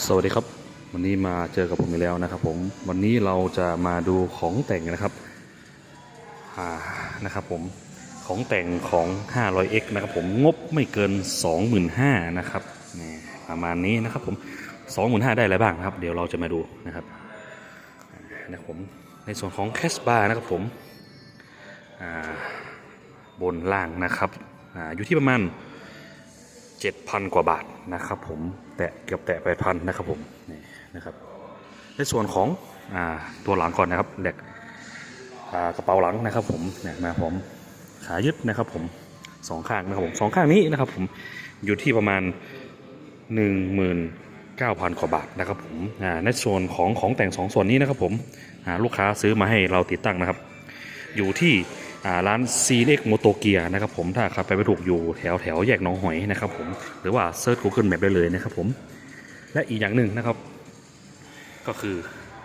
สวัสดีครับ วันนี้มาเจอกับผมอีกแล้วนะครับ ผมวันนี้เราจะมาดูของแต่งนะครับอ่านะครับผมของแต่งของ 500x นะครับผมงบไม่เกิน 25,000นะครับนี่ประมาณนี้นะครับผม25,000ได้อะไรบ้างครับ เดี๋ยวเราจะมาดูนะครับนะครับผมในส่วนของแคสบาร์นะครับผมอ่าบนล่างนะครับอาอยู่ที่ประมาณ 7,000 กว่าบาทนะครับผมแตะเกือบแตะไปพันนะครับผมนี่นะครับในส่วนของอตัวหลังก่อนนะครับแหลกกระเป๋าหลังนะครับผมเนี่ยมาผมขายึดนะครับผมสองข้างนะครับผมสองข้างนี้นะครับผมอยู่ที่ประมาณ 19,000 กว่าบาทนะครับผมอ่าในส่วนของของแต่งสองส่วนนี้นะครับผมลูกค้าซื้อมาให้เราติดตั้งนะครับ อยู่ที่ ร้านซีเล็กโมโตเกียนะครับผมถ้าขับไปไม่ถูกอยู่แถวแถวแยกหนองหอยนะครับผมหรือว่าเซิร์ช Google Map ได้เลยนะครับผมและอีกอย่างหนึ่งนะครับ ก็คือ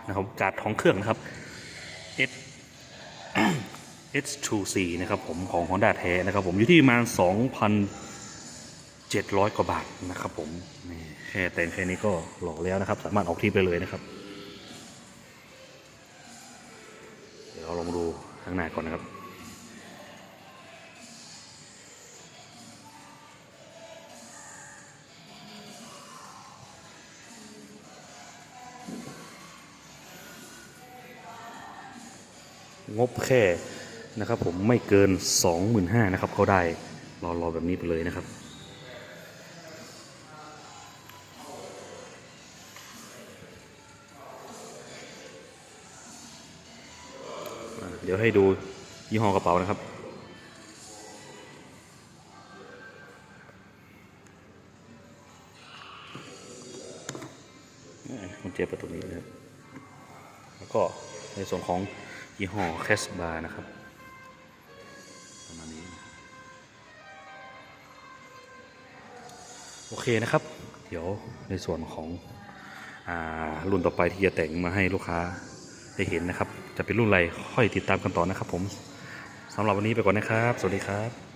นะครับการ์ดทองเครื่องนะครับ S H2C นะครับผมของ Honda แท้นะครับผมอยู่ที่ประมาณ2,700 กว่าบาทนะครับผมแค่แต่งแค่นี้ก็หล่อแล้วนะครับ สามารถออกทริปได้เลยนะครับ เดี๋ยวเราลองดูข้างหน้าก่อนนะครับ งบแค่นะครับผมไม่เกิน 25,000นะครับเขาได้รอรอแบบนี้ไปเลยนะครับ เดี๋ยวให้ดูยี่ห้อกระเป๋านะครับกุญแจประตูนี้นะครับแล้วก็ในส่วนของ ยี่ห้อแคสบาร์นะครับประมาณนี้ โอเคนะครับ เดี๋ยวในส่วนของอรุ่นต่อไปที่จะแต่งมาให้ลูกค้าได้เห็นนะครับ จะเป็นรุ่นอะไรค่อยติดตามกันต่อนะครับผมสำหรับวันนี้ไปก่อนนะครับ สวัสดีครับ